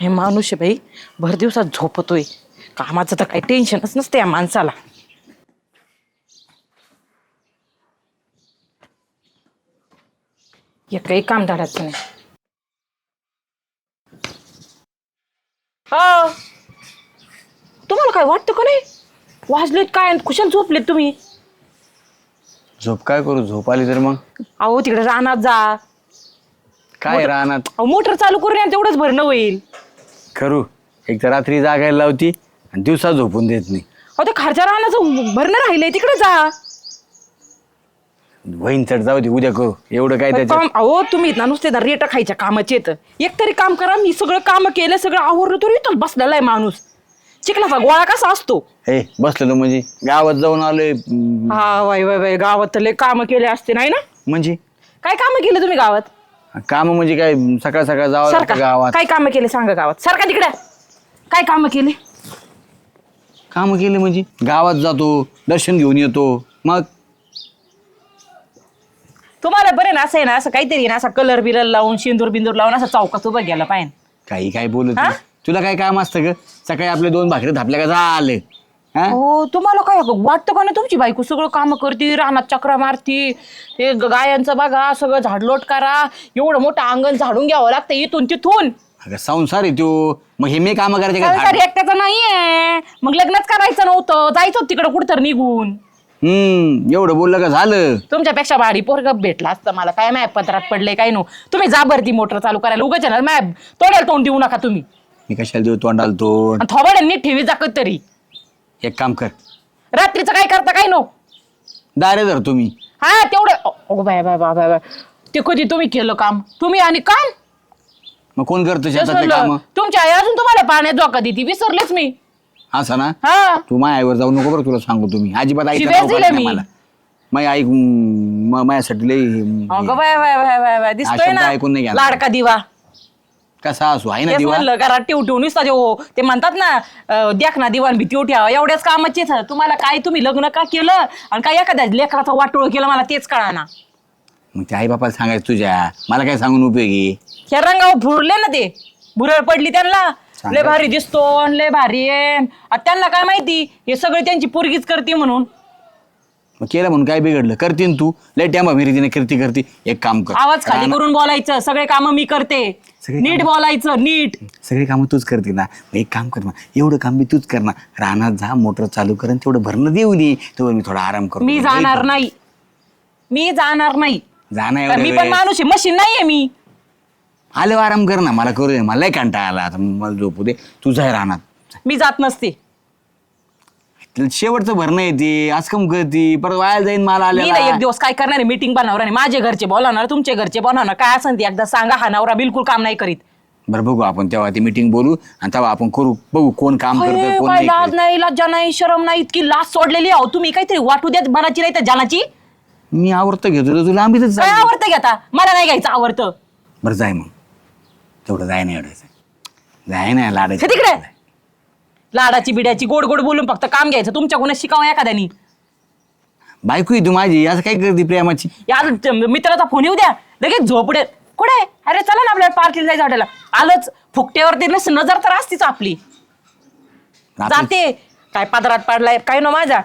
हे माणूस आहे बाई. भर दिवसात झोपतोय. कामाचं तर काही टेन्शनच नसते या माणसाला. एकही काम धाडायचं नाही. हो तुम्हाला काय वाटतं का नाही? वाजलेत काय आणि कुशाल झोपलेत तुम्ही? झोप काय करू? झोप आली तर मग. अहो तिकडे रानात जा. काय राहणार अहो मोटर चालू करून या तेवढंच भरणं होईल. करू. एक तर रात्री जागायला लावती आणि दिवसा झोपून देत नाही. अहो ते खालच्या रानाचं भरणं राहिलंय तिकडे जा. वहीन चढ जाऊ दे उद्या करू. एवढं काय त्याच्यात? काम अहो तुम्ही ना नुसते ना रेट खायच्या कामाचे येत एक तरी काम करा मी सगळं काम केलं सगळं आवरलं तरी इथं बसलेला आहे माणूस. चिखलाचा गोळा कसा असतो? हे बसलेलो म्हणजे. गावात जाऊन आलोय. हा वाय वाय वाय गावात तर लय काम केले असते नाही ना? म्हणजे? काय काम केले तुम्ही गावात? काम म्हणजे काय? सकाळ सकाळ जावं लागतं सारखा. गावात. काय काम केले सांगा गावात? सारखा तिकडे. काय काम केले? काम केले म्हणजे? गावात जातो दर्शन घेऊन येतो. मग? तुम्हाला बरं ना असं आहे ना असं काहीतरी ना असं कलर बिलर लावून शेंदूर बिंदूर लावून असं चौकात उभं गेला पाहिजे. काही काय बोलत हा? नाही. तुला काय काम असतं ग? सकाळी आपले दोन भाकरी थापल्या का? झाले. हा? हो तुम्हाला काय वाटतं का ना तुमची बायको सगळं काम करते रानात चक्रा मारती ते ग- गायांचं बघा सगळं झाडलोट करा एवढं मोठं अंगण झाडून घ्यावं लागतं इथून तिथून. अगं संसार आहे तो. मग हे मी काम करायचे का? संसार एकट्याचं नाहीये. मग लग्नच करायचं नव्हतं. जायचं होतं तिकडं कुठं निघून. हम्म एवढं बोललं का झालं? तुमच्यापेक्षा भारी पोरग भेटला असतं मला. काय मॅप पत्रात पडले काय नो. तुम्ही जा बरं ती मोटर चालू करायला. उगाच ना मॅप तोडायला तोंड देऊ नका तुम्ही. मी कशाला देऊ तोंडाला तोंड? आणि थोबाड्यांनी ठेवी जाकत तरी एक काम कर. रात्रीचं काय करता काय नो? दारे धर तुम्ही. हा तेवढं ओ बाय बाय बाय बाय. ते कधी तुम्ही केलं काम? तुम्ही आणि काम मग कोण करतो तेच शेतातले म्हणलं, काम? तुमची आई अजून तुम्हाला पाण्यात धोका देते विसरलेच मी. असं ना? हा. तू माझ्या आईवर जाऊ नको बरं तुला सांगू तुम्ही. अजिबात ऐकत शिव्याच नाही दिल्या मी. मला. माझी आई म- माझ्यासाठी लई अगं bye bye bye bye bye. दिसतोय शब्द ना? ऐकून नाही. लाडका दिवा. कसा असू आहे ना तेच दिवा? म्हणलं घरात ठेव ठेवून नुसता देऊ ते म्हणतात ना अं, देख ना दिवाण भीती ठेवा एवढ्याच कामाचेच तुम्हाला काय तुम्ही लग्न का केलं? आणि काय एखाद्या लेकराचा वाटोळ केलं मला तेच कळा ना मग ते आई बापाला सांगायचं तुझ्या. मला काय सांगून उपयोगी? ह्या रंगावर भुरले ना ते. भुरळ पडली त्यांना. लय भारी दिसतो अन लय भारी आहे. आता त्यांना काय माहिती? हे सगळे त्यांची पोरगीच करते म्हणून. मग केलं म्हणून काय बिघडलं? करतीन तू. लय टॅम्बा फिरतीने करती करती एक काम कर. आवाज खाली करून बोलायचं. सगळे काम मी करते. सगळे नीट बोलायचं नीट. सगळी कामं तूच करते ना. मग एक काम कर ना एवढं काम मी तूच कर ना रानात जा मोटर चालू कर आणि तेवढं भरणं देऊ दे. तेव्हा मी थोडा आराम करतो मी जाणार नाही. मी जाणार नाही. जाणार मी पण माणूस आहे मशीन नाहीये मी. आले आराम कर ना. मला करू दे. मला कंटाळा आला. आता मला झोपू दे. तुझं आहे रानात. मी जात नसते. शेवटचं भरणं येते आज कम करती परत वायाला जाईन मला मी ना एक दिवस काय करणार आहे? मीटिंग बनवणार आहे. माझे घरचे बोलावणार तुमचे घरचे बोलावणार काय असेल ते एकदा सांगा. हा नवरा बिलकुल काम नाही करीत. बरं बघू आपण तेव्हा ती मीटिंग बोलू आणि तेव्हा आपण करू. बघू कोण काम अरे, करतं कोण काय नाही लाज करत. नाही लज्जा नाही शरम नाही इतकी लाज सोडलेली आहो तुम्ही काहीतरी वाटू द्या मनाची नाही तर जनाची. मी आवडतं घेतो तर तुला काय आवडतं घेता? मला नाही घ्यायचं आवडतं बरं जाय मग. तेवढं जाय नाही एवढं. जाय नाही लाडायचं. तिकडे. लाडाची बिड्याची गोड गोड बोलून फक्त काम घ्यायचं. तुमच्याकडून शिकावं एखाद्यानी. बायको आहे तू माझी असं काय करते प्रेमाची? या मित्राचा फोन येऊ द्या. लगेच झोपडे कुठे? अरे चला ना आपल्याला पार्टीला जायचं हॉटेलला आलंच. फुकट्यावरती नस- नजर तर असतीच आपली. आपली- जाते. काय पदरात पाडलाय काय नो माझा.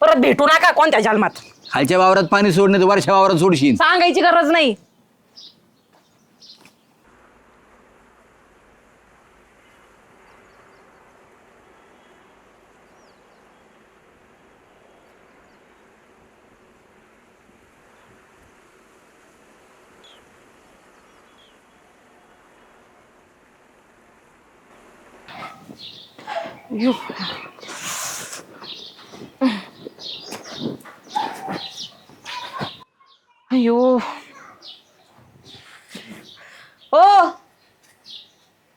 परत भेटू नका कोणत्या जन्मात खालच्या वावरात पाणी सोडणे तर वरच्या वावरात सोडशील. सांगायची गरज नाही. यो. अयो ओ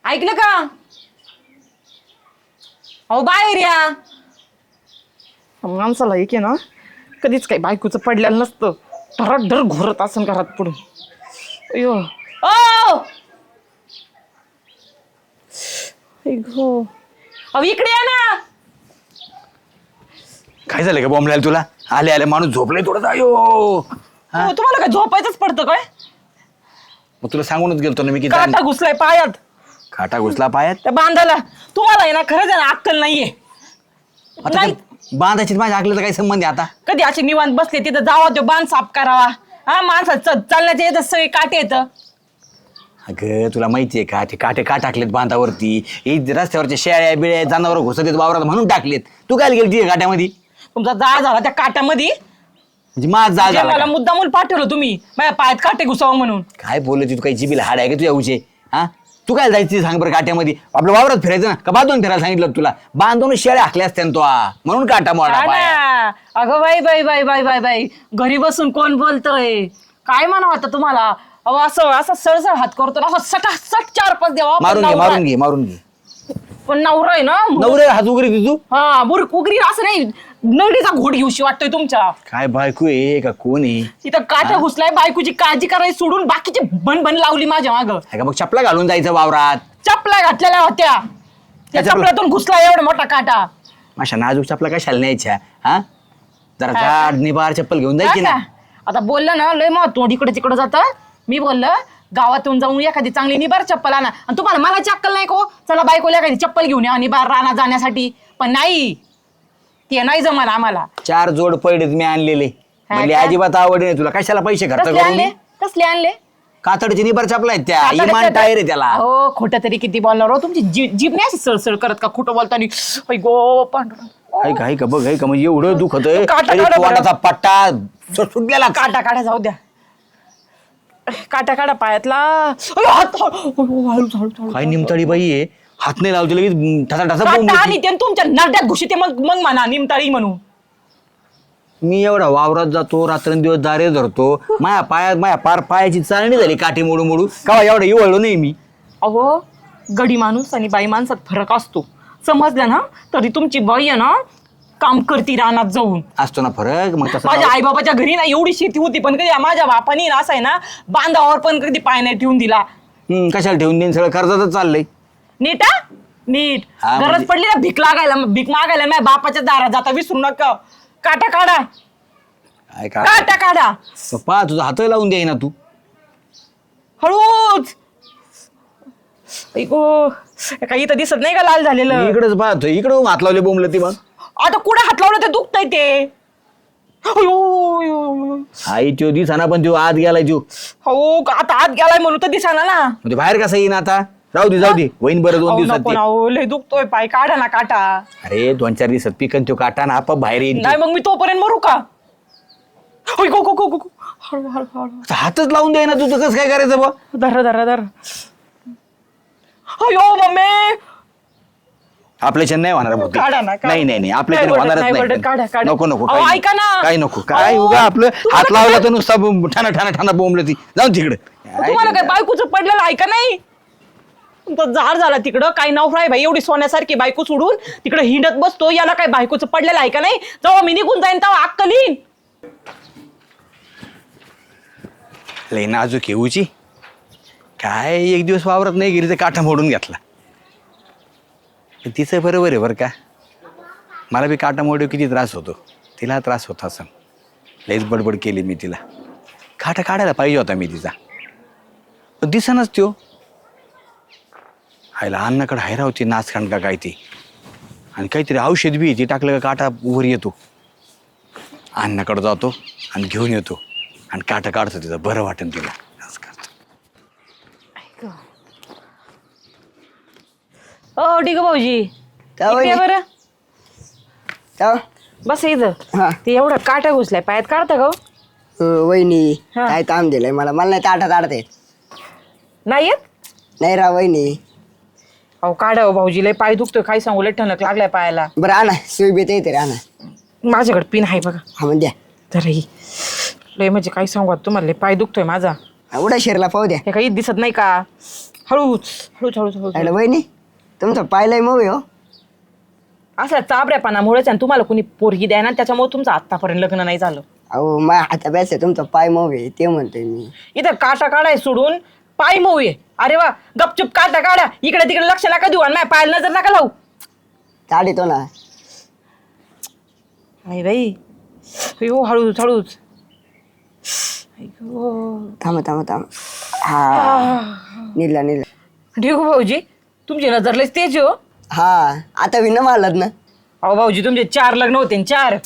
ऐकलं का अहो बाहेर या माणसाला एक आहे ना कधीच काही बायकोचं पडलेलं नसतं धरात धर घोरत असन घरात पुढून अयो ओ गो अहो इकडे या ना. काय झालं का बॉम्बलायला तुला? आले आले. माणूस झोपले थोडं. जायो अहो, तुम्हाला काय झोपायचंच पडतं काय? मग तुला सांगूनच गेलतो ना मी किती काटा घुसलाय पायात. खाटा घुसला पायात? त्या बांधाला. तुम्हाला आहे ना खरंच आहे ना अक्कल नाहीये. आता नाही. ते बांधायची माझ्या आकलीचा काही संबंध आहे आता? कधी असे निवांत बसले तिथं जावा तो बांध साफ करावा. हा माणसात च- चालण्याचे येतं सगळे काटे येतं अगं तुला माहितीये का? ते काटे का टाकलेत बांधावरती? हे रस्त्यावरच्या शेळ्या बिळ्या जनावर घुसत वावरात म्हणून टाकलेत. तू काय गेली तिथे काट्यामध्ये? तुमचा जाळ झाला त्या काट्यामध्ये? म्हणजे माझ जाळ झाला मला का? मुद्दामून पाठवलं तुम्ही. माझ्या पायात काटे घुसावं म्हणून. काय बोलत तू? काही जिबीला हाड आहे का तुझ्या उचे हा? तू काय जायची ते सांग बरं काट्यामध्ये? आपल्या वावरात फिरायचं ना? का बांधून फिरायला सांगितलं होतं तुला? बांधून शेळ्या हाकल्या असत्या ना तो आ. म्हणून काटा मोडा हा पाया. ना. अगं बाई बाई बाई बाई बाई बाई. घरी बसून कोण बोलतोय? काय म्हणावं आता तुम्हाला? अहो असं असं सळसळ हात करतो ना असं सटा सट चार पाच द्यावा पण मारून घे नवरा- मारून घे मारून घे. पण नवरा आहे ना नवरे हात उघडी तू? हा बुरक उगरी असं नाही नडीचा घोट घेऊशी वाटतोय तुमच्या. काय बायको आहे का कोण आहे? तिथं काठा घुसलाय बायकोची काळजी करायची सोडून बाकीची बन बन लावली माझ्या माग. आहे का मग चपला घालून जायचं वावरात? चपला घातलेल्या होत्या. त्या त्या चपला- चपलातून घुसला एवढा मोठा काटा. माशा नाजूक चपला कशाला न्यायच्या हा? जरा जाड निबार चप्पल घेऊन जायची हा ना का? आता बोललं ना लय मग तोंड इकडे तिकडे जातं. मी बोललं गावातून जाऊन एखादी चांगली निबार चप्पल आणा. आणि तुम्हाला मला चक्कल नाही को चला बायकोला एखादी चप्पल घेऊन या निबार राणा जाण्यासाठी. पण नाही. ते नाही जमल आम्हाला. चार जोड पडलेत मी आणलेले. म्हणजे का? अजिबात आवड नाही तुला. कशाला पैसे खर्च कसले आणले? करून कसले आणले? कातडची निबार चपला आहेत त्या. आता इमान टायर आहे त्याला. हो खोटं तरी किती बोलणार हो? तुमची जी- जीभ नाही अशी सळसळ करत का? खोटं बोलतानी ऐ गो पांडुरंग. हाय का हाय का बघ हाय का म्हणजे एवढं दुखत काटा काढा बरं. तोंडाचा पट्टा सु- सुटलेला. काटा काढा जाऊ द्या. काटा काढा पायातला. हात हळू हळू हळू हळू काय निमताळी बाई आहे? हात नाही लावते लगेच ठसा ठसा काटा आणि. ते तुमच्या नरड्यात घुशीते मग मग म्हणा निमताळी म्हणून. मी एवढा वावरात जातो रात्रंदिवस दारे धरतो. माया पायात माया पार पायाची चालणी झाली काठी मोडू मोडू. का एवढा इवळलो नाही मी. अहो गडी माणूस आणि बाई माणसात फरक असतो. समजलं ना? तरी तुमची बाई आहे ना काम करती रानात जाऊन. असतो ना फरक? मग तसं माझ्या आईबाबाच्या घरी ना एवढी शेती होती पण कधी माझ्या बापानी ना असं आहे ना बांधावर पण कधी पाय नाही ठेवून दिला. हम्म, कशाला ठेवून देईन? सगळं कर्जातच चाललंय. नीट हा? नीट. हा, गरज म्हणजे- पडली ना भीक लागायला भीक मागायला माझ्या बापाच्या दारात जाता विसरू नका. काटा काढा. काय का काटा काढा. पा तुझा हात लावून दे ना तू. हळूच. ऐको काही इथं दिसत नाही का लाल झालेलं? इकडेच पाहतो इकडे हात लावले बोंबलं ती मग. आता कुठे हात लावलं ते दुखतंय ते? अयो, अयो. आई त्यो दिसाना पण त्यो आत गेलाय त्यो. हो का? आता आत गेलाय म्हणून तर दिसाना ना. म्हणजे बाहेर कसा येईन आता? राहू दे जाऊ दे. होईन बरं दोन अहो, दिवसात नको ते. ना, अहो, लय दुखतोय पाय. काढा ना काटा. अरे दोन चार दिवसात पिकन त्यो काटा ना आपाप बाहेर येईन नाही मग मी तोपर्यंत मरू का? होय, गो गो गो गो गो. हळू हळू हळू. तो. हातच लावून दे ना तू तर कसं काय करायचं बा? धर धर धर. अयो मम्मी. आपल्याच्या नाही होणार बहुतेक. काढा ना, काढा. नाही नाही नाही. आपल्याच्या वरडत, होणारच नाही नाही. वरडत, काढा, काढा. नको नको अहो, काही ऐका ना. काय नको काय अहो, उगा आपलं तुम्हाला हात काय- लावला तर नुसता बोंब- ठाणा ठाणा ठाणा बोंबलं ती. जाऊन तिकडे. तुम्हाला काय बायकोचं पडलेलं ऐका नाही? तुमचा जार झाला तिकडं काही नवरा आहे बाई एवढी सोन्यासारखी बायको सोडून तिकडे हिंडत बसतो याला काय बायकोचं पडलेलं ऐका नाही? जेव्हा मी निघून जाईन तेव्हा अक्कल येईन. लय नाजूक येऊची काय एक दिवस वावरत नाही गेली तर काठा मोडून घेतला. पण तिचं बरोबर आहे बरं का. मला बी काटा किती त्रास होतो. तिला त्रास होता असं लईच बडबड केली मी तिला. काटा काढायला पाहिजे होता मी तिचा. पण दिसनच त्यो. आईला अन्नाकडे हायरा होती नाचखांड का काय ती. आणि काहीतरी औषध बी ती टाकलं का काटा वर येतो. अन्नाकडे जातो आणि घेऊन येतो. आणि काटा काढतो तिचं बरं वाटेल तिला असं करतो हो ठीक आहे भाऊजी. इकडे या? बरं. बस इथं. हा. ते एवढा काटा घुसलाय. पायात काढता का हो? अ, वहिनी हा. काय ताम दिलंय मला? मला नाही ताटा ताडता येत नाही येत? नाही रा वहिनी. अहो काढा हो भाऊजी लय पाय दुखतोय. काय सांगू लय ठणक लागलाय पायाला. बरं आणा. सुई बीत येते रे आणा. माझ्याकडे पिन आहे बघा. हा मग द्या. तर ही. लय म्हणजे काय सांगू आता तुम्हाला? लय पाय दुखतोय माझा. हा, उडा शिरला पाहू द्या. हे काही दिसत नाही का? हळूच हळूच हळूच हळूच. अरे वहिनी. तुमचा पायलाय मग हो. असं चाबऱ्यापणामुळेच आणि तुम्हाला कोणी पोरगी द्या ना त्याच्यामुळे तुमचं आतापर्यंत लग्न नाही झालं. अहो माझ्या हाताभ्यास आहे तुमचा पाय आहे ते म्हणतोय मी. इथं काटा काढाय सोडून पाय मऊये अरे वा गपचूप काटा काढा. इकडे तिकडे लक्ष नका देऊ आणि माझ्या पायाला नजर नका लावू. ताडीतो ना. आई बाई अयो हळूच हळूच. थांबा थांबा थांबा. हा. निला निला ठीक हो भाऊजी तुमची नजर लयच तेज हो. हा आता विन मारलात ना. अहो भाऊजी तुमचे चार लग्न होते न चार.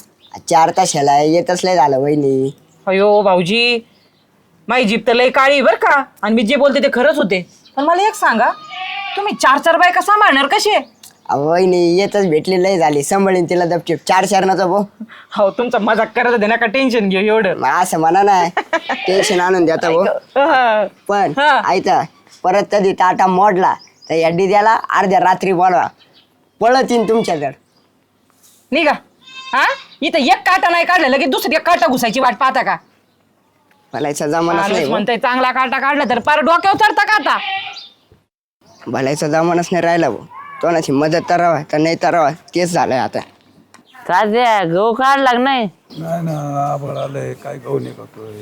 चार तासाला येतच लय झालं वहिनी. अयो भाऊजी माझी जीप तर लय काळी बर का? आणि मी जे बोलते ते खरंच होते. पण मला एक सांगा तुम्ही चार चार बायका सांभाळणार कसे अहो, वहिनी येतच भेटली लय झाली. सांभाळीन तिला दपचिप चार चारनाचा भो हो तुमचा मजाक करत होते नका टेन्शन घेऊ एवढं. मग असं म्हणा नाही टेन्शन आणून देता भो हा. पण हा. ऐका परत कधी टाटा मोडला तर या डिद्याला अर्ध्या रात्री बोलवा. पळत येईन तुमच्याकडं. निघा. हा? इथं एक काटा नाही काढलं की दुसरी एक काटा घुसायची वाट पाहता का? भलायचा जमानाच माणूस नाही भो. म्हणतोय चांगला काटा काढला तर पार डोक्यावर चढता काटा भलायचा जमानाच नाही राहिला भाऊ कोणाची मदत करावा तर नाही करावा तेच झालंय आता. तात्या गहू काढला का नाही? नाही ना आबळ आलंय काय गहू निघतोय?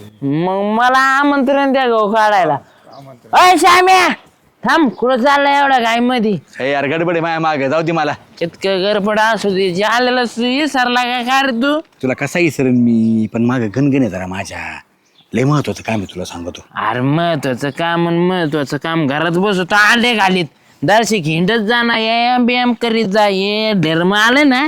मग मला आमंत्रण द्या गहू काढायला. अय श्याम्या! थांब कुठं चाललाय एवढा गायमध्ये हे यार गडबड आहे माझ्या मागे जाऊ दे मला. इतकं गरपड असू दे जे आलेलं विसरला काय काय रे तू? तुला कसा विसरेन मी पण मागं गणगण आहे जरा माझ्या. लय महत्वाचं काम आहे तुला सांगतो. अरे महत्वाचं काम आणि महत्वाचं काम. घरात बसतो आले घालीत. दर्शक हिंडत जा ना एम बियाम करीत जा ये धर्म आलं ना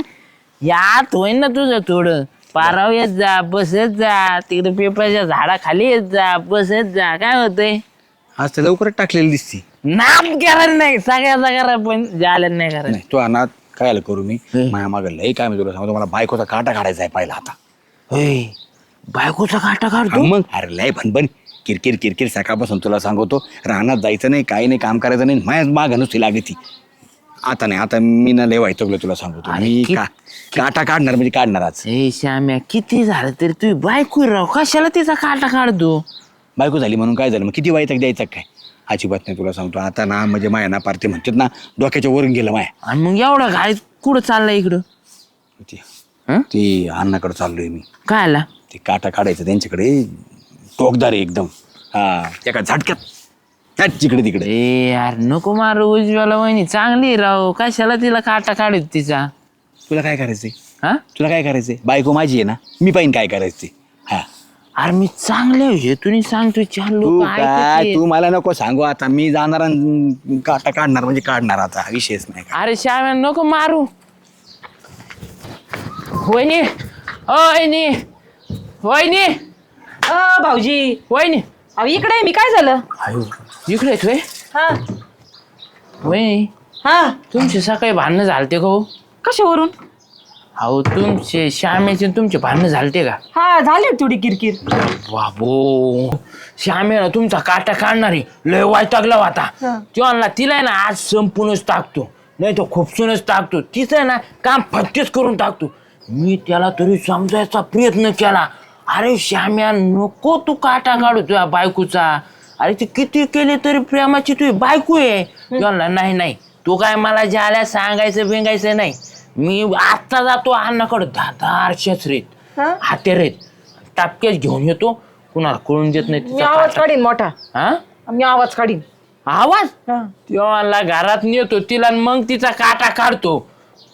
यात होईन ना तुझं थोडं. पाराव येत जा बसत जा तिकडे पेपरच्या झाडाखाली येत जा बसत जा. काय होतंय? आज तर लवकरच टाकलेली दिसती. नाम करायला नाही सगळ्याचा करा पण झाल्या नाही करायला नाही तू अनाथ काय आलं करू मी? माझ्या मागं लय काय मी तुला सांगतो मला बायकोचा काटा काढायचा आहे पहिला आता. होय. बायकोचा काटा काढतो? मग? अरे लय भनभन किरकिर किरकिर सकाळपासून तुला सांगतो रानात जायचं नाही काही नाही काम करायचं नाही माझ्या माग नुसती लागती आता नाही आता मी ना लय वाईटवलं तुला सांगतो. अरे मी कि- का काटा काढणार म्हणजे काढणार आज. ए श्याम्या किती झालं तरी तू बायको राव कशाला तिचा काटा काढतो? बायको झाली म्हणून काय झालं? मग किती वाईट द्यायचं काय? अजिबात नाही तुला सांगतो. आता ना म्हणजे माया ना पारते म्हणतात ना डोक्याच्या वरून गेलं माया. आणि मग एवढा घाई कुठं चाललाय इकडं? ती- हं? ती अण्णाकडे चाललोय मी. काय आला ते काटा काढायचं त्यांच्याकडे टोकदार आहे एकदम. हा एका झटक्यात हट जिकडे तिकडे. ए यार नको मारू उज्ज्वला वहिनी चांगली आहे राव. कशाला तिला काटा काढत तिचा? तुला काय करायचंय? हा? तुला काय करायचंय? बायको माझी आहे ना मी पाहिन काय करायचंय. अरे मी चांगले हे तुम्ही सांगतो चार तू लोक काय? तू मला नको सांगू आता. मी जाणार आणि काटा काढणार म्हणजे काढणार आता. विषयच नाही का? अरे श्याम्या नको मारू. वहिनी ओ वहिनी वहिनी अ, भाऊजी. वहिनी. अहो इकडे आहे मी काय झालं? इकडे येतोय हा. वहिनी हा. तुमचे सकाळी भांडणं झालते का हो? कशावरून? अहो तुमचे श्यामेचे तुमचे भांडणं झालते का? हा झाली थोडी किरकिर. बाबो श्यामेला तुमचा काटा काढणारी लय वाईटागला होता. तो आणला तिला आहे ना आज संपूनच टाकतो. नाही तो खुपसूनच टाकतो. तिचं आहे ना काम फटकेच करून टाकतो. मी त्याला तरी समजायचा प्रयत्न केला. अरे श्याम्या नको तू काटा काढू तुझ्या बायकोचा. अरे ते किती केले तरी प्रेमाची तुझी बायको आहे. म्हणला, नाही नाही. तू काय मला ज्याला सांगायचं बिंगायचं नाही. मी आत्ता जातो अण्णाकडं. दादार शस्त्रीत हातेरेत. टापकेच घेऊन येतो. कुणाला कळून देत नाही मी तिचा आवाज काटा. काढीन मोठा. हा? मी आवाज काढीन. आवाज? हा. तेव्हा घरात नेतो तिला आणि मग तिचा काटा काढतो.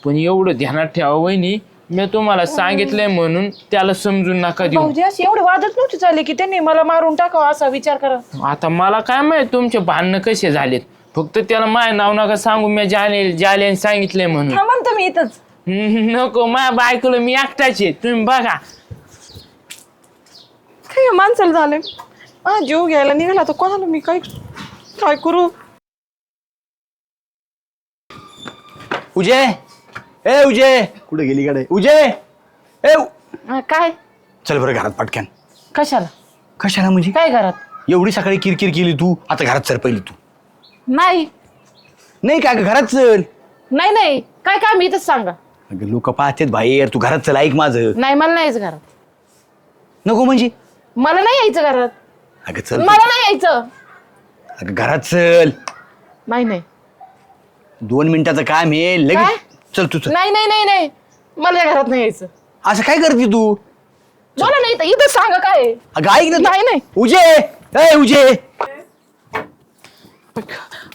पण एवढं ध्यानात ठेवा वहिनी मी तुम्हाला सांगितलंय म्हणून त्याला समजून नका देऊ. भाऊजी अशी एवढे वादच नव्हते चालले की त्यांनी मला मारून टाकावं असा विचार करा. आता मला काय माहीत तुमचे भांडणं कसे झालेत? फक्त त्याला माय नाव नका सांगू मी जाले जाले सांगितलंय म्हणून. हा म्हणतो मी इथंच. हम्म, नको माझ्या बायकोला मी एकटाच आहे. तुम्ही बघा. काय या माणसाला झालंय? हा जीव घ्यायला निघाला तर कोणाला मी काय काय करू? उजे ए उजे कुठे गेली कडे उजे ए उ- हा, काय? चल बरं घरात पटक्यान. कशाला? कशाला म्हणजे? काय घरात? एवढी सकाळी किरकिर केली तू आता घरात चल पहिली तू. नाही. नाही का ग, घरात चल. नाही नाही. काय काय मी इथंच सांगा. अगं लोक पाहतेत भाई यार तू घरात चल ऐक माझं. नाही मला नाही यायचं घरात. नको म्हणजे? मला नाही यायचं घरात. अगं चल तू. मला नाही यायचं. अगं घरात चल. नाही नाही. दोन मिनिटाचं काम आहे. काय? लगेच चल तू चल. नाही नाही नाही नाही. मला या घरात नाही यायचं. असं काय करते तू? मला नाही तर इथं सांगा काय आहे. अगं ऐक ना तू. नाही, नाही. उजे. ए उजे.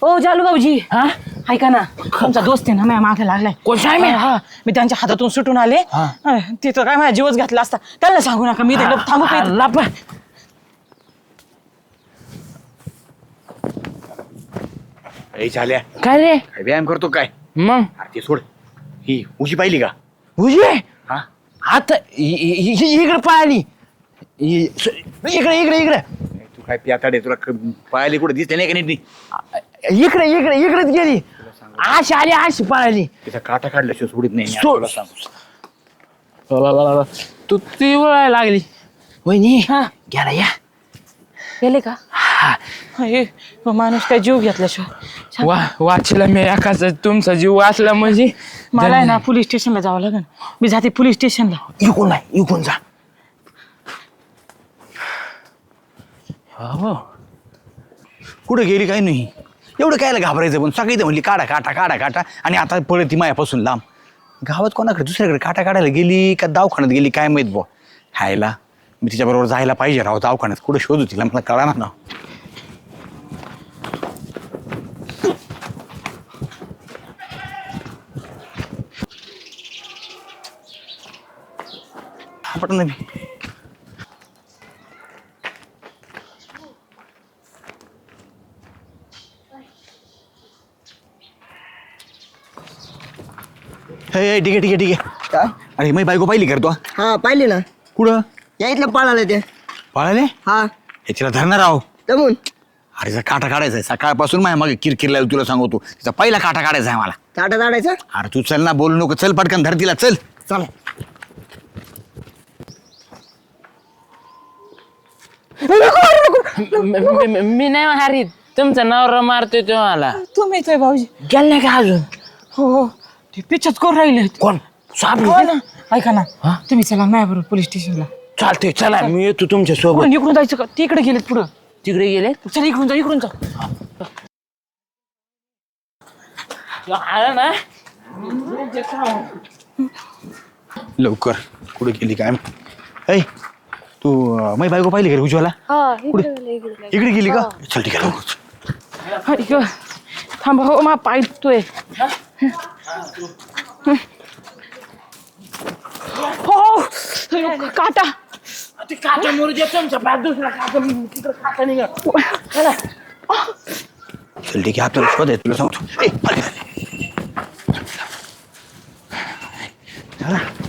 ओ जालू भाऊजी. हा? ऐका ना तुमचा दोस्त आहे ना माझ्या मागे लागलाय. कोण आहे? मी? हा. मी त्यांच्या हातातून सुटून आले. हा. तिथं काय माझा जीवच घातला असता. त्यांना सांगू नका मी तिकडे थांबू का इथं? ए झाल्या. काय रे? काय व्यायाम करतो काय? मग? अरे ते सोड. ही उशी पाहिली का? उजवे हा? आता इ- इ- इ- इकडे पळाली इ- स- इकडे इकडे इकडे. तू काय पियाताडे तुला क- पाहिली कुठे दिसते नाही का नीट नी? इकडे इकडे इकडेच गेली. आशी आली आशी पळाली. तिचा काटा काढल्याशिवाय सोडित नाही मी. तुला. तू ती वळायला लागली. वहिनी गेला या. गेले का? हा. हे, माणूस काय जीव घेतल्याशिवाय. वा वाचला मी एकाच तुमचा जीव वाचला म्हणजे. मला आहे ना पोलीस स्टेशनला जावं लागेल. मी जाते पोलीस स्टेशनला. इकून नाही इकून जा. हो. कुठं गेली काय नाही? एवढं कायला घाबरायचं पण सगळी म्हणली काढा काटा काढा काटा आणि आता पळत ती मायापासून लांब. गावात कोणाकडे? दुसऱ्याकडे काटा काढायला गेली का दवाखान्यात गेली? काय माहीत बुवा. हायला मी तिच्याबरोबर जायला पाहिजे राव दवाखान्यात. कुठं शोधू तिला? मला कळा ना. आपण नाही हे हे, ठीक आहे ठीक आहे ठीक आहे. काय? अरे मी बायको पाहिली कर तू हा पाहिले ना. कुठं? या इथलं पळालं ते. पळाले हा. ह्याच्याला धरणार आहो. जमून अरे जर काटा काढायचा आहे. सकाळपासून माझ्या मागे किरकिर लागली तुला सांगतो. तिचा पहिला काटा काढायचा आहे मला. ताटा ताडायचं अरे तू चल ना बोलू नको. चल पटकन धर तिला. चल. चला. म- म- म- मी नाही हारीत तुमचा नवरा मारतोय तो मला तुम्ही येतोय भाऊजी. गेल नाही का अजून? हो हो. ते करून राहिले कोण? हो ना ऐका ना. हा? तुम्ही चला माझ्याबरोबर पोलीस स्टेशनला चालतंय चला मी येतो तुमच्यासोबत. इकडून जायचं का? तिकडे गेलेत पुढं. तिकडे गेले चला इकडून जा इकडून जा. आला ना? लवकर. कुठे गेली काय ऐ तू अं, माझी बायको पाहिली का रे उज्ज्वला? कुठे? इकडे गेली. का? चल ठीक आहे लवकर. थांबा. हो मा पाय दुखतोय. हो काटा. ते काचा मोरू दे तुमच्या दुसरा काचा तिकडे काचा निघा. चल. ठीक आहे आपल्याला शोध आहे तुला सांगतो. ए,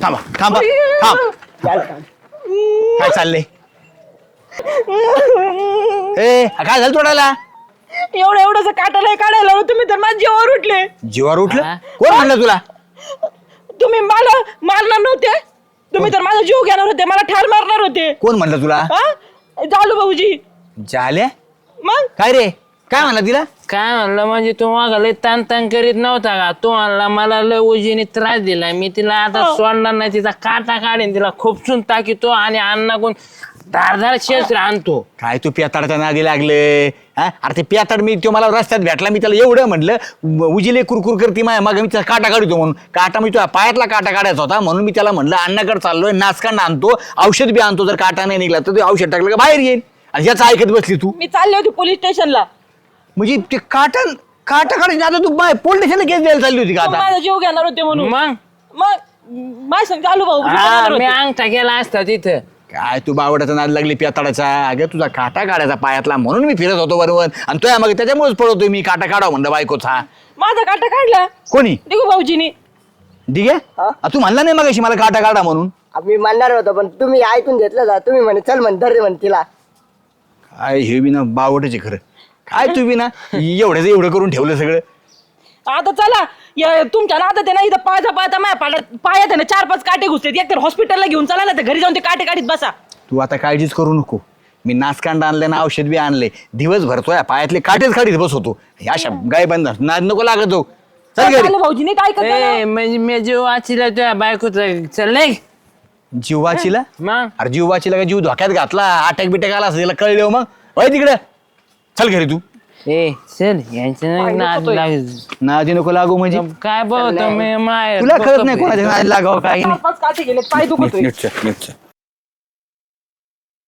थांबा थांबा थांब. काय चाललंय? ए काय झालं तोडायला एवढं एवढंच काटा नाही काढायला हो, तुम्ही तर माझ्या जीवावर उठले. जीवावर उठलं? हा? कोण म्हणलं तुला? तुम्ही मला मारणार नव्हते. तुम्ही तर माझा जीव घेणार होते मला ठार मारणार होते. कोण म्हणलं तुला? हा? जालू भाऊजी. झाल्या मग? काय रे? काय म्हणला तिला? काय म्हणलं म्हणजे तू मागा लय ताण ताण करीत नव्हता का? तू म्हणला मला लय उजीने त्रास दिला. मी तिला आता सोडणार नाही. तिचा काटा काढीन. तिला खोपसून टाकीतो आणि अण्णा कोण धारधार शस्त्र आणतो काय तू पियाताडच्या नादी लागले? हा? अरे ते पियाताड मी तो मला रस्त्यात भेटला. मी त्याला एवढं म्हटलं उजिले कुरकुर करते माया मग. मी त्याचा काटा काढतो म्हणून. काटा मी तुझ्या पायातला काटा काढायचा होता. म्हणून मी त्याला म्हणलं अण्णाकडे चाललोय नाचकांना आणतो. औषध बी आणतो. जर काटा नाही निघला तर ते औषध टाकलं का बाहेर येईल? आणि याचं ऐकत बसली तू. मी चालले होते पोलीस स्टेशनला. म्हणजे ते काटा काटा काढायचं आता तू बाय पोलीस स्टेशनला केस द्यायला चालली होती का आता? माझा जीव घेणार होते म्हणून. मग? मग माझ्या संग चालू भाऊ हा मी अंगठा गेला असता तिथं. काय तू बावड्याचा नाद लागली पियाताडाचा? अगं तुझा काटा काढायचा पायातला म्हणून मी फिरत होतो बरोबर आणि तुझ्या मग त्याच्यामुळेच पळवतोय मी काटा काढावं म्हणलं बायकोचा. माझा काटा काढला. कोणी? देखू भाऊजीनी. ठीक आहे हा? आ, तू म्हणला नाही मग मला काटा काढा म्हणून? मी म्हणणार होतो पण तुम्ही ऐकून घेतलं जा. तुम्ही म्हणे चल म्हण धर म्हण तिला. काय हे बी ना बावटच आहे खरं? काय तू बी ना एवढ्याच एवढं करून ठेवलं सगळं? आता चला. या- तुमच्या नादात आहे ना इथं पायचा पायचा माझ्या पाण्यात पायात आहे ना चार पाच काटे घुसते एक तर हॉस्पिटलला घेऊन चला ना तर घरी जाऊन ते काटे काढीत बसा. तू आता काळजीच करू नको. मी नाचकांड आणले ना औषध बी आणले. दिवस भरतोय पायातले काटेच काढीत बसवतो. हे अशा गाय बंद नाद नको लागत जाऊ. चल घरी. चालू भाऊजीने काय ए म्हणजे मी जीव वाचिला तुझ्या बायकोचं. चल नाही जीव वाचीला? मग. अरे जीव वाचीला का जीव धोक्यात घातला? अटॅक बिटॅक आला असं तिला कळले हो मग. वय तिकडे. चल घरी तू. ए चल यांच्या नाही नाद लागत नादी नको लागू म्हणजे. काय बघतो मी माय तुला कळत नाही कोणाच्या नादी लागावं काही नाही पाच गेले पाय दुखतोय. नीट चल, नीट चल.